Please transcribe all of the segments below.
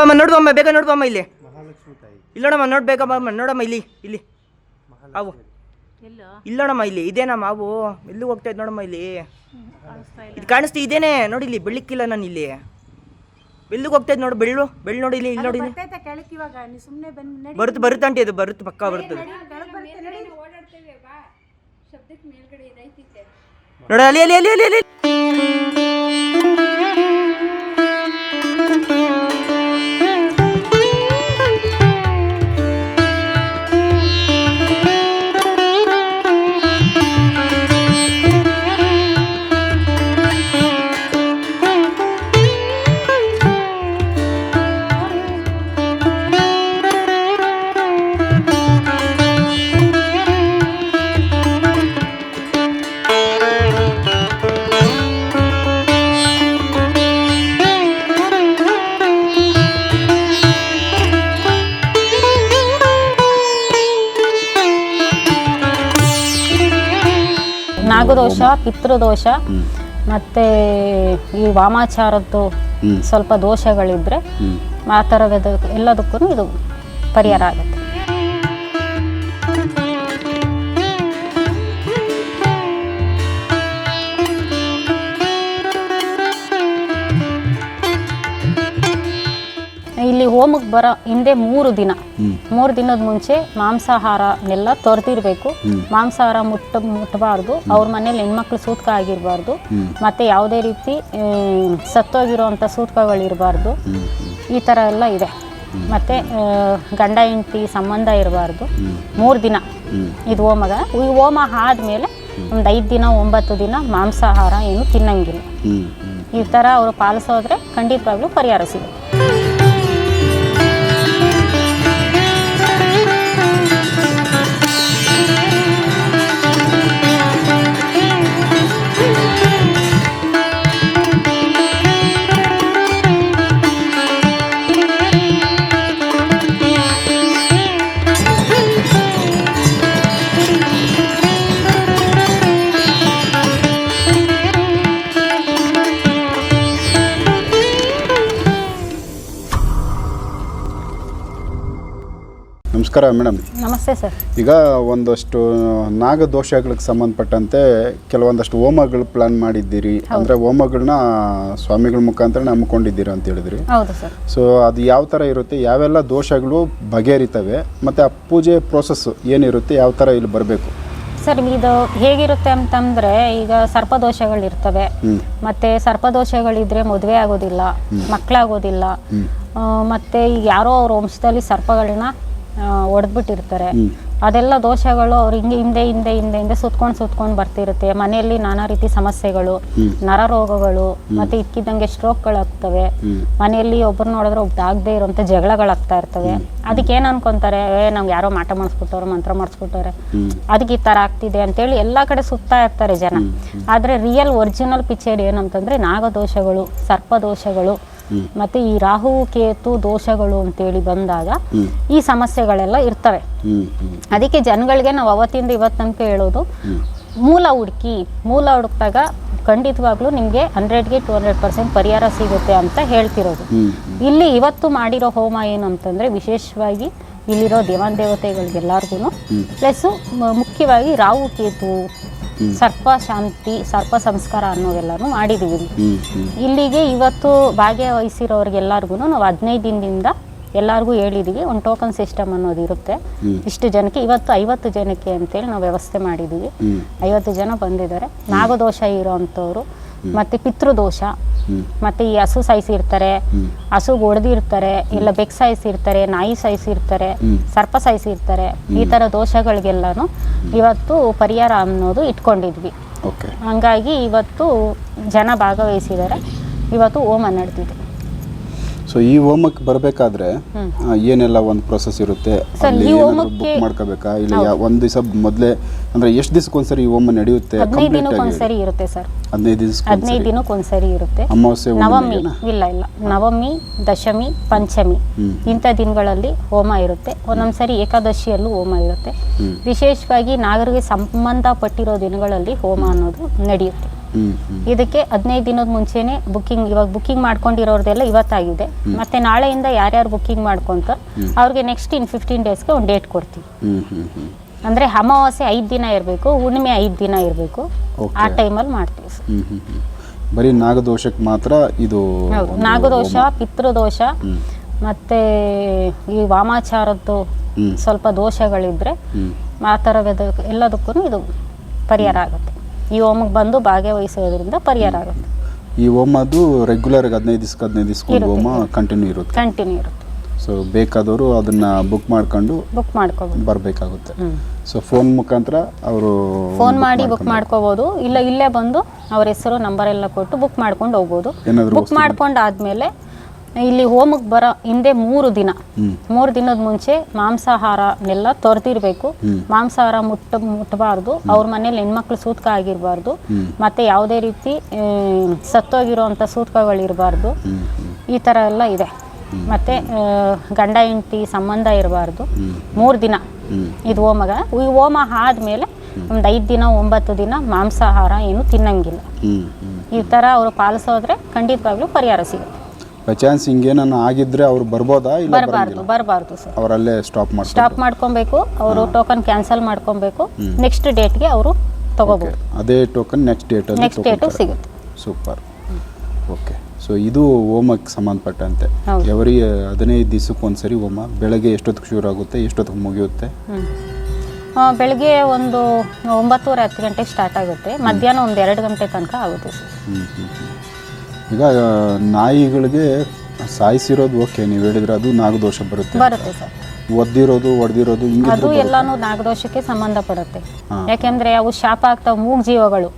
ಬಾಮ್ಮ ನೋಡು ಅಮ್ಮ ಬೇಗ ನೋಡು ಅಮ್ಮ ಇಲ್ಲಿ. ಇಲ್ಲ ನೋಡಮ್ಮ ನೋಡ್ ಬೇಗ ನೋಡಮ್ಮ ಇಲ್ಲಿ ಇಲ್ಲಿ. ಅವು. ಇಲ್ಲ ನೋಡಮ್ಮ ಇಲ್ಲಿ ಇದೇನಮ್ಮ ಅವು ಎಲ್ಲಿ ಹೋಗ್ತಾ ಇದ್ ನೋಡಮ್ಮ ಇಲ್ಲಿ? ಇದು ಕಾಣಿಸ್ತು ಇದೇನೆ ನೋಡಿ ಇಲ್ಲಿ ಬೆಳಿಕ್ಕಿಲ್ಲ ನಾನು ಇಲ್ಲಿ. ಬಿಲ್ಲು ಹೋಗ್ತಾ ಇದ್ ನೋಡು ಬೆಳ್ಳು ಬೆಳ್ಳು ನೋಡಿ ಇಲ್ಲಿ ಇಲ್ಲಿ ನೋಡಿ ಬರ್ತೈತೆ ಕೆಳಕ್ ಇವಾಗ? ನೀ ಸುಮ್ಮನೆ ಬಂದು ನಡಿ. ಬರುತ್ತೆ ಆಂಟಿ ಅದು ಬರುತ್ತೆ ಪಕ್ಕ ಬರುತ್ತೆ ನಡಿ ನೋಡ. ಅಲ್ಲಿ ಅಲ್ಲಿ ಅಲ್ಲಿ ಅಲ್ಲಿ. ಪಿತೃದೋಷ ಮತ್ತೆ ಈ ವಾಮಾಚಾರದ್ದು ಸ್ವಲ್ಪ ದೋಷಗಳಿದ್ರೆ ಆ ಥರದ ಎಲ್ಲದಕ್ಕೂ ಇದು ಪರಿಹಾರ ಆಗುತ್ತೆ. ಇಲ್ಲಿ ಹೋಮಕ್ಕೆ ಬರೋ ಹಿಂದೆ ಮೂರು ದಿನ. ಮೂರು ದಿನದ ಮುಂಚೆ ಮಾಂಸಾಹಾರನೆಲ್ಲ ತೊರೆದಿರ್ಬೇಕು. ಮಾಂಸಾಹಾರ ಮುಟ್ಟ ಮುಟ್ಟಬಾರ್ದು ಅವ್ರ ಮನೇಲಿ ಹೆಣ್ಮಕ್ಳು ಸೂತ್ಕ ಆಗಿರಬಾರ್ದು. ಮತ್ತೆ ಯಾವುದೇ ರೀತಿ ಸತ್ತೋಗಿರುವಂಥ ಸೂತ್ಕಗಳಿರಬಾರ್ದು. ಈ ಥರ ಎಲ್ಲ ಇದೆ. ಮತ್ತೆ ಗಂಡ ಹೆಂಡತಿ ಸಂಬಂಧ ಇರಬಾರ್ದು. ಮೂರು ದಿನ ಇದು ಹೋಮಗ. ಈ ಹೋಮ ಆದಮೇಲೆ ಒಂದು ಐದು ದಿನ ಒಂಬತ್ತು ದಿನ ಮಾಂಸಾಹಾರ ಏನು ತಿನ್ನಂಗಿಲ್ಲ. ಈ ಥರ ಅವರು ಪಾಲಿಸೋದ್ರೆ ಖಂಡಿತವಾಗ್ಲೂ ಪರಿಹಾರ ಸಿಗುತ್ತೆ. ನಮಸ್ಕಾರ ಮೇಡಮ್. ನಮಸ್ತೆ ಸರ್. ಈಗ ಒಂದಷ್ಟು ನಾಗದೋಷಗಳಿಗೆ ಸಂಬಂಧಪಟ್ಟಂತೆ ಕೆಲವೊಂದಷ್ಟು ಹೋಮಗಳು ಪ್ಲಾನ್ ಮಾಡಿದ್ದೀರಿ. ಅಂದರೆ ಹೋಮಗಳನ್ನ ಸ್ವಾಮಿಗಳ ಮುಖಾಂತರ ನಂಬ್ಕೊಂಡಿದ್ದೀರಿ ಅಂತ ಹೇಳಿದ್ರಿ. ಹೌದು ಸರ್. ಸೊ ಅದು ಯಾವ ಥರ ಇರುತ್ತೆ? ಯಾವೆಲ್ಲ ದೋಷಗಳು ಬಗೆಹರಿತವೆ? ಮತ್ತು ಆ ಪೂಜೆ ಪ್ರೋಸೆಸ್ ಏನಿರುತ್ತೆ? ಯಾವ ಥರ ಇಲ್ಲಿ ಬರಬೇಕು? ಸರ್ ಇದು ಹೇಗಿರುತ್ತೆ ಅಂತಂದ್ರೆ ಈಗ ಸರ್ಪದೋಷಗಳಿರ್ತವೆ ಮತ್ತೆ ಸರ್ಪದೋಷಗಳಿದ್ರೆ ಮದುವೆ ಆಗೋದಿಲ್ಲ ಮಕ್ಕಳಾಗೋದಿಲ್ಲ. ಮತ್ತೆ ಈಗ ಯಾರೋ ಅವ್ರ ವಂಶದಲ್ಲಿ ಸರ್ಪಗಳನ್ನ ಒಡೆದ್ಬಿಟ್ಟಿರ್ತಾರೆ. ಅದೆಲ್ಲ ದೋಷಗಳು ಅವ್ರು ಹಿಂಗೆ ಹಿಂದೆ ಹಿಂದೆ ಹಿಂದೆ ಹಿಂದೆ ಸುತ್ಕೊಂಡು ಸುತ್ಕೊಂಡು ಬರ್ತಿರುತ್ತೆ. ಮನೆಯಲ್ಲಿ ನಾನಾ ರೀತಿ ಸಮಸ್ಯೆಗಳು ನರ ರೋಗಗಳು ಮತ್ತೆ ಇಕ್ಕಿದ್ದಂಗೆ ಸ್ಟ್ರೋಕ್ಗಳಾಗ್ತವೆ ಮನೆಯಲ್ಲಿ ಒಬ್ರು ನೋಡಿದ್ರೆ ಒಬ್ರು ಆಗದೆ ಇರೋಂಥ ಜಗಳಗಳಾಗ್ತಾ ಇರ್ತವೆ. ಅದಕ್ಕೆ ಏನು ಅನ್ಕೊಂತಾರೆ? ಏ ನಮ್ಗೆ ಯಾರೋ ಮಾಟ ಮಾಡಿಸ್ಬಿಟ್ಟವ್ರು ಮಂತ್ರ ಮಾಡಿಸ್ಬಿಟ್ಟವ್ರೆ ಅದಕ್ಕೆ ಈ ಥರ ಆಗ್ತಿದೆ ಅಂತೇಳಿ ಎಲ್ಲ ಕಡೆ ಸುತ್ತಾ ಇರ್ತಾರೆ ಜನ. ಆದರೆ ರಿಯಲ್ ಒರಿಜಿನಲ್ ಪಿಕ್ಚರ್ ಏನಂತಂದ್ರೆ ನಾಗದೋಷಗಳು ಸರ್ಪದೋಷಗಳು ಮತ್ತೆ ಈ ರಾಹು ಕೇತು ದೋಷಗಳು ಅಂತೇಳಿ ಬಂದಾಗ ಈ ಸಮಸ್ಯೆಗಳೆಲ್ಲ ಇರ್ತವೆ. ಅದಕ್ಕೆ ಜನಗಳಿಗೆ ನಾವು ಅವತ್ತಿಂದ ಇವತ್ತು ತನಕ ಹೇಳೋದು ಮೂಲ ಹುಡುಕಿ ಮೂಲ ಹುಡುಕ್ದಾಗ ಖಂಡಿತವಾಗ್ಲೂ ನಿಮಗೆ ಹಂಡ್ರೆಡ್ಗೆ ಟು ಹಂಡ್ರೆಡ್ ಪರ್ಸೆಂಟ್ ಪರಿಹಾರ ಸಿಗುತ್ತೆ ಅಂತ ಹೇಳ್ತಿರೋದು. ಇಲ್ಲಿ ಇವತ್ತು ಮಾಡಿರೋ ಹೋಮ ಏನು ಅಂತಂದ್ರೆ ವಿಶೇಷವಾಗಿ ಇಲ್ಲಿರೋ ದೇವಾನ್ ದೇವತೆಗಳಿಗೆಲ್ಲರಿಗೂ ಪ್ಲಸ್ ಮುಖ್ಯವಾಗಿ ರಾಹು ಕೇತು ಸರ್ಪ ಶಾಂತಿ ಸರ್ಪ ಸಂಸ್ಕಾರ ಅನ್ನೋವೆಲ್ಲನೂ ಮಾಡಿದೀವಿ. ಇಲ್ಲಿಗೆ ಇವತ್ತು ಭಾಗ್ಯವಹಿಸಿರೋರಿಗೆಲ್ಲರಿಗೂ ನಾವು ಹದಿನೈದು ದಿನದಿಂದ ಎಲ್ಲರಿಗೂ ಹೇಳಿದೀವಿ ಒಂದು ಟೋಕನ್ ಸಿಸ್ಟಮ್ ಅನ್ನೋದು ಇರುತ್ತೆ. ಇಷ್ಟು ಜನಕ್ಕೆ ಇವತ್ತು ಐವತ್ತು ಜನಕ್ಕೆ ಅಂತೇಳಿ ನಾವು ವ್ಯವಸ್ಥೆ ಮಾಡಿದೀವಿ. ಐವತ್ತು ಜನ ಬಂದಿದ್ದಾರೆ. ನಾಗದೋಷ ಇರೋವಂಥವ್ರು ಮತ್ತು ಪಿತೃದೋಷ. ಮತ್ತು ಈ ಹಸು ಸಾಯಿಸಿರ್ತಾರೆ ಹಸು ಹೊಡೆದಿರ್ತಾರೆ ಇಲ್ಲ ಬೆಕ್ ಸಾಯಿಸಿರ್ತಾರೆ ನಾಯಿ ಸಾಯಿಸಿರ್ತಾರೆ ಸರ್ಪ ಸಾಯಿಸಿರ್ತಾರೆ ಈ ತರ ದೋಷಗಳಿಗೆಲ್ಲಾನು ಇವತ್ತು ಪರಿಹಾರ ಅನ್ನೋದು ಇಟ್ಕೊಂಡಿದ್ವಿ. ಹಂಗಾಗಿ ಇವತ್ತು ಜನ ಭಾಗವಹಿಸಿದ್ದಾರೆ. ಇವತ್ತು ಹೋಮ ನಡೆದಿದೆ. ಸೊ ಈ ಹೋಮಕ್ಕೆ ಬರಬೇಕಾದ್ರೆ ಏನೆಲ್ಲ ಒಂದು ಪ್ರೊಸೆಸ್ ಇರುತ್ತೆ? ಸರ್, ಅಲ್ಲಿ ಏನಾದ್ರು ಬುಕ್ ಮಾಡ್ಕೋಬೇಕಾ? ಇಲ್ಲ ಯಾ- ಒಂದ್ ದಿವಸ ಮೊದಲೇ ಅಂದ್ರೆ ಎಷ್ಟು ದಿವಸಕ್ಕೊಂದ್ಸರಿ ಈ ಹೋಮ ನಡೆಯುತ್ತೆ? ಹದಿನೈದು ಕಂಪ್ಲೀಟ್ ಆಗಿ ಒಂದ್ಸರಿ ಇರುತ್ತೆ ಸರ್. ಹದಿನೈದು ದಿವಸ ಹದಿನೈದು ದಿನಕ್ಕೆ ಒಂದ್ಸರಿ ಇರುತ್ತೆ. ಅಮಾವಾಸ್ಯೆ ನವಮಿ ಹುಣ್ಣಿಮೆಗೆನಾ? ಇಲ್ಲ ಇಲ್ಲ. ನವಮಿ ದಶಮಿ ಪಂಚಮಿ. ಇಂಥ ದಿನಗಳಲ್ಲಿ ಹೋಮ ಇರುತ್ತೆ. ಒಂದೊಂದ್ಸರಿ ಏಕಾದಶಿಯಲ್ಲೂ ಹೋಮ ಇರುತ್ತೆ. ವಿಶೇಷವಾಗಿ ನಾಗರಿಗೆ ಸಂಬಂಧಪಟ್ಟಿರೋ ದಿನಗಳಲ್ಲಿ ಹೋಮ. ಅನ್ನೋದು ನಡೆಯುತ್ತೆ. ಇದಕ್ಕೆ ಹದಿನೈದು ದಿನದ ಮುಂಚೆನೆ ಬುಕ್ಕಿಂಗ್ ಇವಾಗ ಬುಕ್ಕಿಂಗ್ ಮಾಡ್ಕೊಂಡಿರೋರ್ದೆಲ್ಲ ಇವತ್ತಾಗಿದೆ. ಮತ್ತೆ ನಾಳೆಯಿಂದ ಯಾರ್ಯಾರು ಬುಕ್ಕಿಂಗ್ ಮಾಡ್ಕೊಂತ ಅವ್ರಿಗೆ ನೆಕ್ಸ್ಟ್ ಇನ್ ಫಿಫ್ಟೀನ್ ಡೇಸ್ಗೆ ಒಂದು ಡೇಟ್ ಕೊಡ್ತೀವಿ. ಅಂದ್ರೆ ಅಮಾವಾಸ್ಯೆ ಐದು ದಿನ ಇರಬೇಕು ಹುಣ್ಣಿಮೆ ಐದು ದಿನ ಇರಬೇಕು. ಆ ಟೈಮಲ್ಲಿ ಮಾಡ್ತೀವಿ. ಬರೀ ನಾಗದೋಷಕ್ಕೆ ಮಾತ್ರ ಇದು ನಾಗದೋಷ. ಪಿತೃದೋಷ ಮತ್ತೆ ಈ ವಾಮಾಚಾರದ್ದು ಸ್ವಲ್ಪ ದೋಷಗಳಿದ್ರೆ ಆ ಥರ ಎಲ್ಲದಕ್ಕೂ ಇದು ಪರಿಹಾರ ಆಗುತ್ತೆ. ಈ ಹೋಮಕ್ಕೆ ಬಂದು ಭಾಗವಹಿಸೋದ್ರಿಂದ ಪರಿಹಾರ ಆಗುತ್ತೆ. ಈ ಅದು ರೆಗ್ಯುಲರ್ ಹದಿನೈದು ದಿವಸಕ್ಕೆ ಹದಿನೈದು ದಿವಸಕ್ಕೆ ಹೋಮ ಕಂಟಿನ್ಯೂ ಇರುತ್ತೆ. ಕಂಟಿನ್ಯೂ ಇರುತ್ತೆ. ಸೊ ಬೇಕಾದವರು ಅದನ್ನ ಬುಕ್ ಮಾಡ್ಕೊಂಡು ಬುಕ್ ಮಾಡ್ಕೋಬಹುದು ಬರಬೇಕಾಗುತ್ತೆ. ಸೊ ಫೋನ್ ಮುಖಾಂತರ ಅವರು ಫೋನ್ ಮಾಡಿ ಬುಕ್ ಮಾಡ್ಕೋಬಹುದು ಇಲ್ಲ ಇಲ್ಲೇ ಬಂದು ಅವ್ರ ಹೆಸರು ನಂಬರ್ ಎಲ್ಲ ಕೊಟ್ಟು ಬುಕ್ ಮಾಡ್ಕೊಂಡು ಹೋಗ್ಬೋದು. ಬುಕ್ ಮಾಡ್ಕೊಂಡು ಮಾಡ್ಕೊಂಡಾದ್ಮೇಲೆ ಇಲ್ಲಿ ಹೋಮಕ್ಕೆ ಬರೋ ಹಿಂದೆ ಮೂರು ದಿನ. ಮೂರು ದಿನದ ಮುಂಚೆ ಮಾಂಸಾಹಾರನೆಲ್ಲ ತೊರೆದಿರ್ಬೇಕು. ಮಾಂಸಾಹಾರ ಮುಟ್ಟ ಮುಟ್ಟಬಾರ್ದು ಅವ್ರ ಮನೇಲಿ ಹೆಣ್ಮಕ್ಳು ಸೂತ್ಕ ಆಗಿರಬಾರ್ದು. ಮತ್ತೆ ಯಾವುದೇ ರೀತಿ ಸೂತ್ಕಗಳು ಸೂತ್ಕಗಳಿರಬಾರ್ದು. ಈ ಥರ ಎಲ್ಲ ಇದೆ. ಮತ್ತೆ ಗಂಡ ಹೆಂಡತಿ ಸಂಬಂಧ ಇರಬಾರ್ದು. ಮೂರು ದಿನ. ಇದು ಹೋಮಗ. ಈ ಹೋಮ ಆದಮೇಲೆ ಒಂದು ಐದು ದಿನ ಒಂಬತ್ತು ದಿನ ಮಾಂಸಾಹಾರ ಏನು ತಿನ್ನಂಗಿಲ್ಲ. ಈ ಥರ ಅವರು ಪಾಲಿಸೋದ್ರೆ ಖಂಡಿತವಾಗ್ಲೂ ಪರಿಹಾರ ಸಿಗುತ್ತೆ. ಬೈ ಚಾನ್ಸ್ ಹಿಂಗೇನೋ ಆಗಿದ್ರೆ ಅವ್ರು ಬರ್ಬೋದಾ ಇಲ್ಲ ಬರಬಾರ್ದು ಬರಬಾರ್ದು ಸರ್. ಅವರಲ್ಲೇ ಸ್ಟಾಪ್ ಮಾಡಿ ಸ್ಟಾಪ್ ಮಾಡ್ಕೊಬೇಕು ಅವರು ಟೋಕನ್ ಕ್ಯಾನ್ಸಲ್ ಮಾಡ್ಕೊಬೇಕು ನೆಕ್ಸ್ಟ್ ಡೇಟ್ಗೆ ಅವರು ತಗೋಬಹುದು ಅದೇ token next date next date ಸಿಗುತ್ತೆ. ಸೂಪರ್ ಓಕೆ ಸೊ ಇದು ಹೋಮಕ್ಕೆ ಸಂಬಂಧಪಟ್ಟಂತೆ. ಎವರಿ ಹದಿನೈದು ದಿವಸಕ್ಕೆ ಒಂದ್ಸರಿ ಹೋಮ. ಬೆಳಗ್ಗೆ ಎಷ್ಟೊತ್ತಿಗೆ ಶುರು ಆಗುತ್ತೆ ಎಷ್ಟೊತ್ತಿಗೆ ಮುಗಿಯುತ್ತೆ? ಬೆಳಗ್ಗೆ ಒಂದು ಒಂಬತ್ತುವರೆ ಹತ್ತು ಗಂಟೆಗೆ ಸ್ಟಾರ್ಟ್ ಆಗುತ್ತೆ. ಮಧ್ಯಾಹ್ನ ಒಂದು ಎರಡು ಗಂಟೆ ತನಕ ಆಗುತ್ತೆ ಸರ್. ಈಗ ನಾಯಿಗಳಿಗೆ ಸಾಯಿಸಿರೋದು ಓಕೆ ನೀವು ಹೇಳಿದ್ರೆ ಅದು ನಾಗದೋಷ ಬರುತ್ತೆ ಬರುತ್ತೆ ಸರ್. ಒದ್ದಿರೋದು ಒಡ್ದಿರೋದು ಅದು ಹಿಂಗಿದ್ರೆ ಎಲ್ಲಾನು ನಾಗದೋಷಕ್ಕೆ ಸಂಬಂಧಪಡುತ್ತೆ ಪಡುತ್ತೆ. ಯಾಕೆಂದ್ರೆ ಅವು ಶಾಪ ಆಗ್ತಾವ ಮೂಗ್ ಜೀವಗಳು.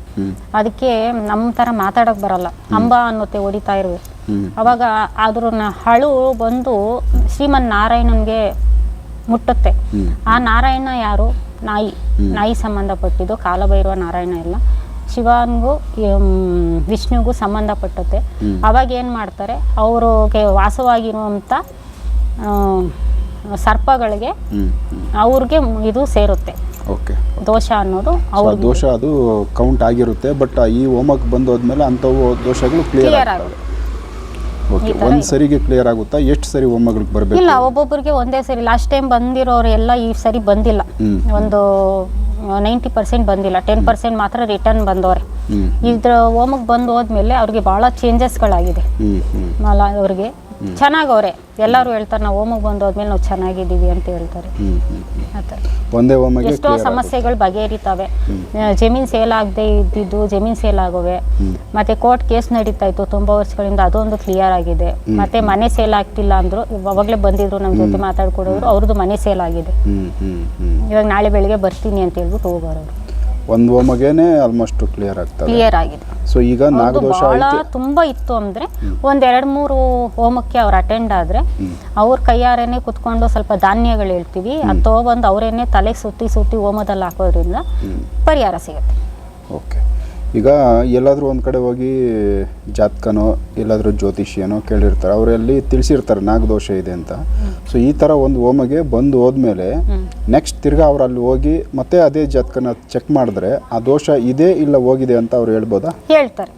ಅದಕ್ಕೆ ನಮ್ಮ ತರ ಮಾತಾಡಕ್ ಬರಲ್ಲ. ಅಂಬ ಅನ್ನುತ್ತೆ ಹೊಡಿತಾ ಇರುವೆ ಹ್ಮ್. ಅವಾಗ ಅದ್ರ ನ- ಹಳು ಬಂದು ಶ್ರೀಮನ್ ನಾರಾಯಣನ್ಗೆ ಮುಟ್ಟುತ್ತೆ. ಹ್ಮ್. ಆ ನಾರಾಯಣ ಯಾರು? ನಾಯಿ. ನಾಯಿ ಸಂಬಂಧಪಟ್ಟಿದ್ದು ಕಾಲಭೈರವ ನಾರಾಯಣ ಎಲ್ಲ. ಶಿವನಿಗೂ ವಿಷ್ಣುಗೂ ಸಂಬಂಧಪಟ್ಟುತ್ತೆ ಹ್ಮ್. ಅವಾಗ ಏನು ಮಾಡ್ತಾರೆ ಅವ್ರಿಗೆ ವಾಸವಾಗಿರುವಂಥ ಸರ್ಪಗಳಿಗೆ ಅವ್ರಿಗೆ ಇದು ಸೇರುತ್ತೆ. ಓಕೆ. ದೋಷ ಅನ್ನೋದು ಅವ್ರ ದೋಷ ಅದು ಕೌಂಟ್ ಆಗಿರುತ್ತೆ ಬಟ್ ಈ ಹೋಮಕ್ಕೆ ಬಂದೋದ್ಮೇಲೆ ಅಂಥವು ದೋಷಗಳು ಕ್ಲಿಯರ್ ಆಗುತ್ತೆ ಓಕೆ ಒಂದು ಸರಿಗೆ ಕ್ಲಿಯರ್ ಆಗುತ್ತಾ? ಎಷ್ಟು ಸರಿ ಹೋಮಗಳಿಗೆ ಬರಬೇಕು? ಇಲ್ಲ ಒಬ್ಬೊಬ್ಬರಿಗೆ ಒಂದೇ ಸರಿ. ಲಾಸ್ಟ್ ಟೈಮ್ ಬಂದಿರೋರು ಎಲ್ಲ ಈ ಸರಿ ಬಂದಿಲ್ಲ. ಒಂದು ನೈಂಟಿ ಪರ್ಸೆಂಟ್ ಬಂದಿಲ್ಲ. ಟೆನ್ ಪರ್ಸೆಂಟ್ ಮಾತ್ರ ರಿಟರ್ನ್ ಬಂದವ್ರೆ. ಹ್ಮ್ ಇದ್ರ ಹೋಮಕ್ಕೆ ಬಂದು ಹೋದ್ಮೇಲೆ ಅವ್ರಿಗೆ ಭಾಳ ಚೇಂಜಸ್ಗಳಾಗಿದೆ ಅವ್ರಿಗೆ ಚೆನ್ನಾಗವ್ರೆ. ಎಲ್ಲರೂ ಹೇಳ್ತಾರೆ ನಾವು ಹೋಮಕ್ಕೆ ಬಂದು ಹೋದ್ಮೇಲೆ ನಾವು ಚೆನ್ನಾಗಿದ್ದೀವಿ ಅಂತ ಹೇಳ್ತಾರೆ. ಆ ಥರ ಒಂದೇ ಹೋಮಗೆ ಎಷ್ಟೋ ಸಮಸ್ಯೆಗಳು ಬಗೆಹರಿತಾವೆ. ಜಮೀನ್ ಸೇಲ್ ಆಗದೆ ಇದ್ದಿದ್ದು ಜಮೀನ್ ಸೇಲ್ ಆಗೋವೆ. ಮತ್ತೆ ಕೋರ್ಟ್ ಕೇಸ್ ನಡೀತಾ ಇತ್ತು ತುಂಬಾ ವರ್ಷಗಳಿಂದ ಅದೊಂದು ಕ್ಲಿಯರ್ ಆಗಿದೆ. ಮತ್ತೆ ಮನೆ ಸೇಲ್ ಆಗ್ತಿಲ್ಲ ಅಂದ್ರು ಅವಾಗಲೇ ಬಂದಿದ್ರು ನಮ್ಮ ಜೊತೆ ಮಾತಾಡ್ಕೊಡೋರು ಅವ್ರದ್ದು ಮನೆ ಸೇಲ್ ಆಗಿದೆ. ಇವಾಗ ನಾಳೆ ಬೆಳಿಗ್ಗೆ ಬರ್ತೀನಿ ಅಂತ ಹೇಳ್ಬಿಟ್ಟು ಹೋಗೋರು ಒಂದು ಹೋಮಗೇನೆ ಆಲ್ಮೋಸ್ಟ್ ಕ್ಲಿಯರ್ ಆಗ್ತದೆ. ಕ್ಲಿಯರ್ ಆಗಿದೆ. ಸೊ ಈಗ ನಾಗದೋಷ ಬಹಳ ಐತೆ. ತುಂಬಾ ಇತ್ತು ಅಂದ್ರೆ ಒಂದ್ ಎರಡ್ ಮೂರು ಹೋಮಕ್ಕೆ ಅವ್ರು ಅಟೆಂಡ್ ಆದ್ರೆ ಅವ್ರ ಕೈಯಾರೇನೆ ಕುತ್ಕೊಂಡು ಸ್ವಲ್ಪ ಧಾನ್ಯಗಳು ಹೇಳ್ತೀವಿ. ಅದು ತಗೊಬಂದು ಅವರೇನೆ ತಲೆಗೆ ಸುತ್ತಿ ಸುತ್ತಿ ಹೋಮದಲ್ಲಿ ಹಾಕೋದ್ರಿಂದ ಪರಿಹಾರ ಸಿಗುತ್ತೆ. ಓಕೆ ಈಗ ಎಲ್ಲಾದರೂ ಒಂದು ಕಡೆ ಹೋಗಿ ಜಾತಕನೋ ಎಲ್ಲಾದರೂ ಜ್ಯೋತಿಷಿಯನೋ ಕೇಳಿರ್ತಾರೆ. ಅವರಲ್ಲಿ ತಿಳಿಸಿರ್ತಾರೆ ನಾಗದೋಷ ಇದೆ ಅಂತ. ಸೊ ಈ ಥರ ಒಂದು ಹೋಮಗೆ ಬಂದು ಹೋದ್ಮೇಲೆ ನೆಕ್ಸ್ಟ್ ತಿರ್ಗಾ ಅವ್ರು ಅಲ್ಲಿ ಹೋಗಿ ಮತ್ತೆ ಅದೇ ಜಾತಕನ ಚೆಕ್ ಮಾಡಿದ್ರೆ ಆ ದೋಷ ಇದೆ ಇಲ್ಲ ಹೋಗಿದೆ ಅಂತ ಅವ್ರು ಹೇಳ್ಬೋದಾ? ಹೇಳ್ತಾರೆ.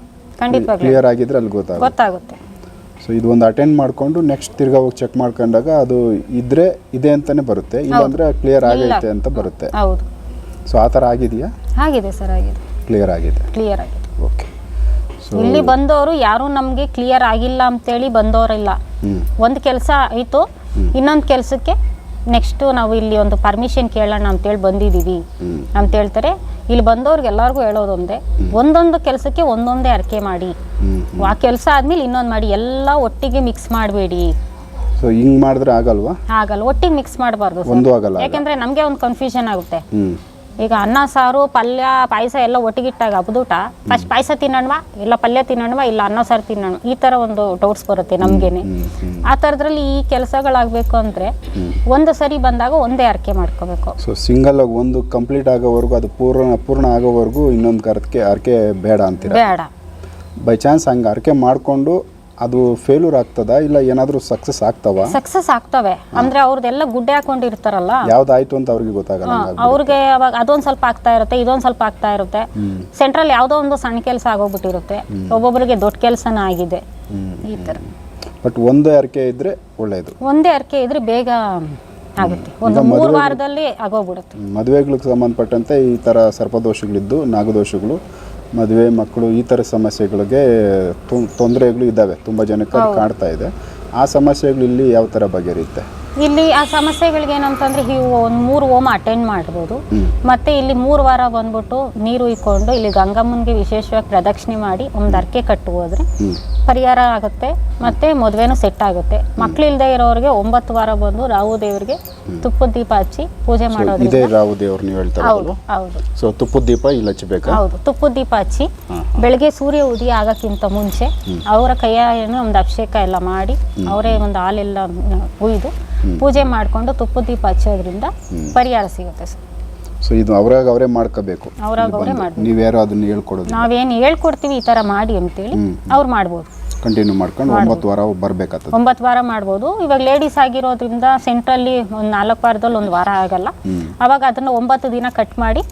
ಕ್ಲಿಯರ್ ಆಗಿದ್ರೆ ಅಲ್ಲಿ ಗೊತ್ತಾಗುತ್ತೆ. ಸೊ ಇದು ಒಂದು ಅಟೆಂಡ್ ಮಾಡಿಕೊಂಡು ನೆಕ್ಸ್ಟ್ ತಿರ್ಗಾ ಹೋಗಿ ಚೆಕ್ ಮಾಡ್ಕೊಂಡಾಗ ಅದು ಇದ್ರೆ ಇದೆ ಅಂತಾನೆ ಬರುತ್ತೆ. ಇಲ್ಲಾಂದ್ರೆ ಕ್ಲಿಯರ್ ಆಗೈತೆ ಅಂತ ಬರುತ್ತೆ. ಸೊ ಆ ಥರ ಆಗಿದೆಯಾ? ಆಗಿದೆ ಸರ್ ಆಗಿದೆ. ಕ್ಲಿಯರ್ ಆಗಿದೆ. ಕ್ಲಿಯರ್ ಆಗಿದೆ. ಓಕೆ ಇಲ್ಲಿ ಬಂದವರು ಯಾರು ನಮಗೆ ಕ್ಲಿಯರ್ ಆಗಿಲ್ಲ ಅಂತೇಳಿ ಬಂದವರಿಲ್ಲ. ಒಂದ್ ಕೆಲಸ ಆಯಿತು ಇನ್ನೊಂದು ಕೆಲಸಕ್ಕೆ ನೆಕ್ಸ್ಟು ನಾವು ಇಲ್ಲಿ ಒಂದು ಪರ್ಮಿಷನ್ ಕೇಳೋಣ ಅಂತೇಳಿ ಬಂದಿದ್ದೀವಿ ಬಂದಿದೀವಿ ಅಂತ ಹೇಳ್ತಾರೆ. ಇಲ್ಲಿ ಬಂದವ್ರಿಗೆ ಎಲ್ಲರಿಗೂ ಹೇಳೋದೊಂದೇ ಒಂದೊಂದು ಕೆಲಸಕ್ಕೆ ಒಂದೊಂದೇ ಅರ್ಕೆ ಮಾಡಿ. ಆ ಕೆಲಸ ಆದ್ಮೇಲೆ ಇನ್ನೊಂದು ಮಾಡಿ ಎಲ್ಲ ಒಟ್ಟಿಗೆ ಮಿಕ್ಸ್ ಮಾಡಬೇಡಿ. ಸೊ ಹಿಂಗೆ ಮಾಡಿದ್ರೆ ಆಗಲ್ವಾ? ಆಗಲ್ಲ ಒಟ್ಟಿಗೆ ಮಿಕ್ಸ್ ಮಾಡಬಾರ್ದು ಯಾಕಂದ್ರೆ ಆಗಲ್ಲ. ಯಾಕೆಂದ್ರೆ ನಮಗೆ ಒಂದು ಕನ್ಫ್ಯೂಷನ್ ಆಗುತ್ತೆ. ಈಗ ಅನ್ನ ಸಾರು ಪಲ್ಯ ಪಾಯಸ ಎಲ್ಲ ಒಟ್ಟಿಗಿಟ್ಟಾಗ ಹಬ್ದೂಟ ಫಸ್ಟ್ ಪಾಯಸ ತಿನ್ನೋಣವಾ ಇಲ್ಲ ಪಲ್ಯ ತಿನ್ನೋಣವಾ ಇಲ್ಲ ಅನ್ನ ಸಾರು ತಿನ್ನೋಣ ಈ ಥರ ಒಂದು ಡೌಟ್ಸ್ ಬರುತ್ತೆ ನಮಗೇನೆ. ಆ ಥರದ್ರಲ್ಲಿ ಈ ಕೆಲಸಗಳಾಗಬೇಕು ಅಂದರೆ ಒಂದು ಸರಿ ಬಂದಾಗ ಒಂದೇ ಆರ್ಕೆ ಮಾಡ್ಕೋಬೇಕು. ಸೊ ಸಿಂಗಲ್ ಆಗಿ ಒಂದು ಕಂಪ್ಲೀಟ್ ಆಗೋವರೆಗೂ ಅದು ಪೂರ್ಣ ಪೂರ್ಣ ಆಗೋವರೆಗೂ ಇನ್ನೊಂದು ಕರಕ್ಕೆ ಆರ್ಕೆ ಬೇಡ ಅಂತೀರ? ಬೇಡ. ಬೈ ಚಾನ್ಸ್ ಹಂಗೆ ಆರ್ಕೆ ಮಾಡಿಕೊಂಡು ಅದು ಫೇಲ್ಯೂರ್ ಆಗ್ತದ ಇಲ್ಲ ಏನಾದರೂ ಸಕ್ಸಸ್ ಆಗ್ತಾವ? ಸಕ್ಸಸ್ ಆಗ್ತವೆ. ಅಂದ್ರೆ ಅವ್ರದ್ದೆಲ್ಲ ಗುಡ್ಡೆ ಹಾಕೊಂಡಿರ್ತಾರಲ್ಲ? ಯಾವ್ದಾಯ್ತು ಅಂತ ಅವ್ರಿಗೆ ಗೊತ್ತಾಗಲ್ಲ ಅವ್ರಿಗೆ ಅವಾಗ ಅದೊಂದ್ ಸ್ವಲ್ಪ ಆಗ್ತಾ ಇರುತ್ತೆ ಇದೊಂದ್ ಸ್ವಲ್ಪ ಆಗ್ತಾ ಇರುತ್ತೆ. ಸೆಂಟ್ರಲ್ ಯಾವ್ದೋ ಒಂದು ಸಣ್ಣ ಕೆಲಸ ಆಗೋಗ್ಬಿಟ್ಟಿರುತ್ತೆ. ಒಬ್ಬೊಬ್ಬರಿಗೆ ದೊಡ್ಡ ಕೆಲಸನ ಆಗಿದೆ. ಈ ತರ. ಬಟ್ ಒಂದೇ ಅರ್ಕೆ ಇದ್ರೆ ಒಳ್ಳೇದು. ಒಂದೇ ಅರ್ಕೆ ಇದ್ರೆ ಬೇಗ ಆಗುತ್ತೆ. ಒಂದು ಮೂರು ವಾರದಲ್ಲಿ ಆಗೋಗ್ಬಿಡುತ್ತೆ. ಮದುವೆಗಳಿಗೆ ಸಂಬಂಧಪಟ್ಟಂತೆ ಈ ತರ ಸರ್ಪದೋಷಗಳಿದ್ದು ನಾಗದೋಷಗಳು. ಮದುವೆ ಮಕ್ಕಳು ಈ ಥರ ಸಮಸ್ಯೆಗಳಿಗೆ ತು- ತೊಂದರೆಗಳು ಇದ್ದಾವೆ. ತುಂಬ ಜನಕ್ಕೆ ಕಾಣ್ತಾ ಕಾಡ್ತಾ ಇದೆ. ಆ ಸಮಸ್ಯೆಗಳು ಇಲ್ಲಿ ಯಾವ ಥರ ಬಗೆಹರಿಯುತ್ತೆ? ಇಲ್ಲಿ ಆ ಸಮಸ್ಯೆಗಳಿಗೆ ಏನಂತಂದ್ರೆ ಹೀಗೆ ಒಂದು ಮೂರು ಓಮ್ ಅಟೆಂಡ್ ಮಾಡ್ಬೋದು. ಮತ್ತೆ ಇಲ್ಲಿ ಮೂರು ವಾರ ಬಂದ್ಬಿಟ್ಟು ನೀರು ಇಕ್ಕೊಂಡು ಇಲ್ಲಿ ಗಂಗಮ್ಮನಿಗೆ ವಿಶೇಷವಾಗಿ ಪ್ರದಕ್ಷಿಣೆ ಮಾಡಿ ಒಂದು ಅರ್ಕೆ ಕಟ್ಟು ಹೋದ್ರೆ ಪರಿಹಾರ ಆಗುತ್ತೆ. ಮತ್ತೆ ಮದುವೆನೂ ಸೆಟ್ ಆಗುತ್ತೆ. ಮಕ್ಳು ಇಲ್ಲದೆ ಇರೋರಿಗೆ ಒಂಬತ್ತು ವಾರ ಬಂದು ರಾಹು ದೇವರಿಗೆ ತುಪ್ಪದ ದೀಪ ಹಚ್ಚಿ ಪೂಜೆ ಮಾಡೋದು ಮಾಡೋದ್ರಿಂದ ರಾವು ದೇವ್ರು ನೀವು ಹೇಳ್ತಾ ಹೌದು ಹೌದು. ಸೊ ತುಪ್ಪದ ದೀಪ ಇಲ್ಲಿ ಹಚ್ಚಬೇಕಾ? ಹೌದು ತುಪ್ಪದ ದೀಪ ಹಚ್ಚಿ ಬೆಳಗ್ಗೆ ಸೂರ್ಯ ಉದಯ ಆಗಕ್ಕಿಂತ ಮುಂಚೆ ಅವರ ಕೈಯನ್ನು ಒಂದು ಅಭಿಷೇಕ ಎಲ್ಲ ಮಾಡಿ ಅವರೇ ಒಂದು ಹಾಲೆಲ್ಲ ಉಯ್ದು ಪೂಜೆ ಮಾಡಿಕೊಂಡು ತುಪ್ಪ ದೀಪ ಹಚ್ಚೋದ್ರಿಂದ ಪರಿಹಾರ ಸಿಗುತ್ತೆ ಸರ್. ಸೊ ಇದು ಅವ್ರಾಗ ಅವರೇ ಮಾಡ್ಕೋಬೇಕು. ಅವ್ರಾಗ ಅವರೇ ಮಾಡ್ಬೋದು ನೀವ್ಯಾರು ಅದನ್ನ ಹೇಳ್ಕೊಡೋದು. ನಾವೇನು ಹೇಳ್ಕೊಡ್ತೀವಿ ಈ ಥರ ಮಾಡಿ ಅಂತೇಳಿ ಅವ್ರು ಮಾಡ್ಬೋದು. ಕಂಟಿನ್ಯೂ ಮಾಡ್ಕೊಂಡು ಒಂಬತ್ತು ವಾರ ಬರ್ಬೇಕಾಗ್ತದೆ. ಒಂಬತ್ತು ವಾರ ಮಾಡ್ಬೋದು. ಇವಾಗ ಲೇಡೀಸ್ ಆಗಿರೋದ್ರಿಂದ ಸೆಂಟ್ರಲ್ಲಿ ಒಂದು ನಾಲ್ಕು ವಾರದಲ್ಲಿ ಒಂದು ವಾರ ಆಗಲ್ಲ. ಅವಾಗ ಅದನ್ನು ಒಂಬತ್ತು ದಿನ ಕಟ್ ಮಾಡಿ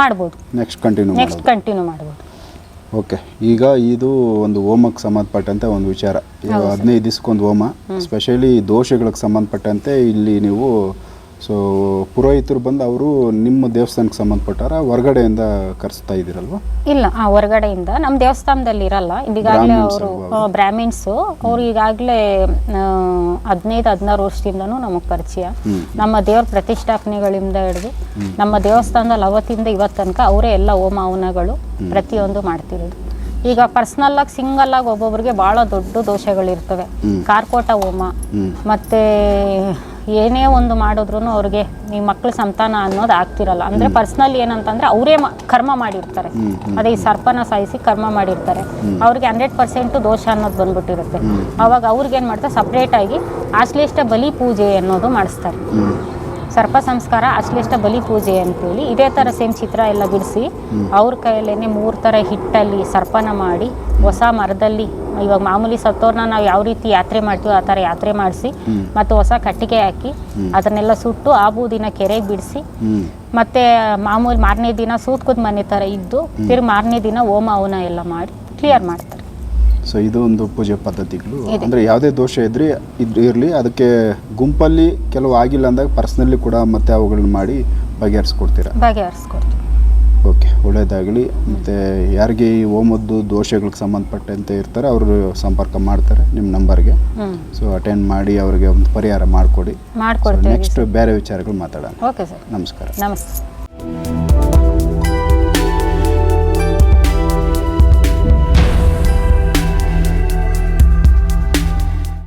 ಮಾಡ್ಬೋದು. ನೆಕ್ಸ್ಟ್ ಕಂಟಿನ್ಯೂ ನೆಕ್ಸ್ಟ್ ಕಂಟಿನ್ಯೂ ಮಾಡ್ಬೋದು. ಓಕೆ. ಈಗ ಇದು ಒಂದು ಹೋಮಕ್ಕೆ ಸಂಬಂಧಪಟ್ಟಂತೆ ಒಂದು ವಿಚಾರ. ಹದಿನೈದು ದಿವಸಕ್ಕೊಂದು ಹೋಮ. ಸ್ಪೆಷಲಿ ದೋಷಗಳಿಗೆ ಸಂಬಂಧಪಟ್ಟಂತೆ ಇಲ್ಲಿ ನೀವು ಸೊ ಪುರೋಹಿತರು ಬಂದು ಅವರು ನಿಮ್ಮ ದೇವಸ್ಥಾನಕ್ಕೆ ಸಂಬಂಧಪಟ್ಟಾರ? ಹೊರಗಡೆಯಿಂದ ಕರೆಸ್ತಾ ಇದ್ದೀರಲ್ವ? ಇಲ್ಲ ಆ ಹೊರಗಡೆಯಿಂದ. ನಮ್ಮ ದೇವಸ್ಥಾನದಲ್ಲಿ ಇರಲ್ಲ. ಈಗಾಗಲೇ ಅವರು ಬ್ರಾಹ್ಮಿಣ್ಸು ಅವ್ರು ಈಗಾಗಲೇ ಹದಿನೈದು ಹದಿನಾರು ವರ್ಷದಿಂದನೂ ನಮಗೆ ಪರಿಚಯ. ನಮ್ಮ ದೇವ್ರ ಪ್ರತಿಷ್ಠಾಪನೆಗಳಿಂದ ಹಿಡಿದು ನಮ್ಮ ದೇವಸ್ಥಾನದಲ್ಲಿ ಅವತ್ತಿಂದ ಇವತ್ತು ತನಕ ಅವರೇ ಎಲ್ಲ ಹೋಮ ಹವನಗಳು ಪ್ರತಿಯೊಂದು ಮಾಡ್ತಿರೋದು. ಈಗ ಪರ್ಸನಲ್ ಆಗಿ ಸಿಂಗಲ್ ಆಗಿ ಒಬ್ಬೊಬ್ರಿಗೆ ಬಹಳ ದೊಡ್ಡ ದೋಷಗಳಿರ್ತವೆ. ಕಾರ್ಕೋಟ ಹೋಮ. ಮತ್ತೆ ಏನೇ ಒಂದು ಮಾಡಿದ್ರು ಅವ್ರಿಗೆ ಈ ಮಕ್ಳ ಸಂತಾನ ಅನ್ನೋದು ಆಗ್ತಿರಲ್ಲ. ಅಂದ್ರೆ ಪರ್ಸ್ನಲ್ ಏನಂತಂದ್ರೆ ಅವರೇ ಕರ್ಮ ಮಾಡಿರ್ತಾರೆ. ಅದೇ ಈ ಸರ್ಪನ ಸಾಯಿಸಿ ಕರ್ಮ ಮಾಡಿರ್ತಾರೆ. ಅವ್ರಿಗೆ ಹಂಡ್ರೆಡ್ ಪರ್ಸೆಂಟ್ ದೋಷ ಅನ್ನೋದು ಬಂದ್ಬಿಟ್ಟಿರುತ್ತೆ. ಅವಾಗ ಅವ್ರಿಗೆ ಏನು ಮಾಡ್ತಾರೆ? ಸಪ್ರೇಟ್ ಆಗಿ ಆಶ್ಲೇಷ್ಟ ಬಲಿ ಪೂಜೆ ಅನ್ನೋದು ಮಾಡಿಸ್ತಾರೆ. ಸರ್ಪ ಸಂಸ್ಕಾರ ಅಶ್ಲಿಷ್ಟ ಬಲಿ ಪೂಜೆ ಅಂತೇಳಿ ಇದೇ ಥರ ಸೇಮ್ ಚಿತ್ರ ಎಲ್ಲ ಬಿಡಿಸಿ ಅವ್ರ ಕೈಯಲ್ಲೇನೆ ಮೂರು ಥರ ಹಿಟ್ಟಲ್ಲಿ ಸರ್ಪನ ಮಾಡಿ ಹೊಸ ಮರದಲ್ಲಿ ಇವಾಗ ಮಾಮೂಲಿ ಸತ್ತೋರ್ನ ನಾವು ಯಾವ ರೀತಿ ಯಾತ್ರೆ ಮಾಡ್ತೀವೋ ಆ ಥರ ಯಾತ್ರೆ ಮಾಡಿಸಿ ಮತ್ತು ಹೊಸ ಕಟ್ಟಿಗೆ ಹಾಕಿ ಅದನ್ನೆಲ್ಲ ಸುಟ್ಟು ಆ ಬೂದಿನ ಕೆರೆಗೆ ಬಿಡಿಸಿ ಮತ್ತೆ ಮಾಮೂಲಿ ಮಾರನೇ ದಿನ ಸೂತ್ಕದ ಮನೆ ಥರ ಇದ್ದು ತಿರ್ಗಿ ಮಾರನೇ ದಿನ ಓಮ ಅವನ ಎಲ್ಲ ಮಾಡಿ ಕ್ಲಿಯರ್ ಮಾಡ್ತಾರೆ. ಸೊ ಇದು ಒಂದು ಪೂಜೆ ಪದ್ಧತಿಗಳು. ಅಂದರೆ ಯಾವುದೇ ದೋಷ ಇದ್ರೆ ಇದ್ರೆ ಇರಲಿ. ಅದಕ್ಕೆ ಗುಂಪಲ್ಲಿ ಕೆಲವು ಆಗಿಲ್ಲ ಅಂದಾಗ ಪರ್ಸ್ನಲಿ ಕೂಡ ಮತ್ತೆ ಅವುಗಳನ್ನ ಮಾಡಿ ಬಗೆಹರಿಸ್ಕೊಡ್ತೀರಾ? ಬಗೆಹರಿಸ್ಕೊಡ್ತೀವಿ. ಓಕೆ ಒಳ್ಳೆಯದಾಗಲಿ ಮತ್ತು ಯಾರಿಗೆ ಈ ಓಮದ್ದು ದೋಷಗಳಿಗೆ ಸಂಬಂಧಪಟ್ಟಂತೆ ಇರ್ತಾರೆ ಅವರು ಸಂಪರ್ಕ ಮಾಡ್ತಾರೆ ನಿಮ್ಮ ನಂಬರ್ಗೆ. ಸೊ ಅಟೆಂಡ್ ಮಾಡಿ ಅವರಿಗೆ ಒಂದು ಪರಿಹಾರ ಮಾಡಿಕೊಡಿ. ನೆಕ್ಸ್ಟ್ ಬೇರೆ ವಿಚಾರಗಳು ಮಾತಾಡೋಣ. Okay sir. ನಮಸ್ಕಾರ. ನಮಸ್ತೆ.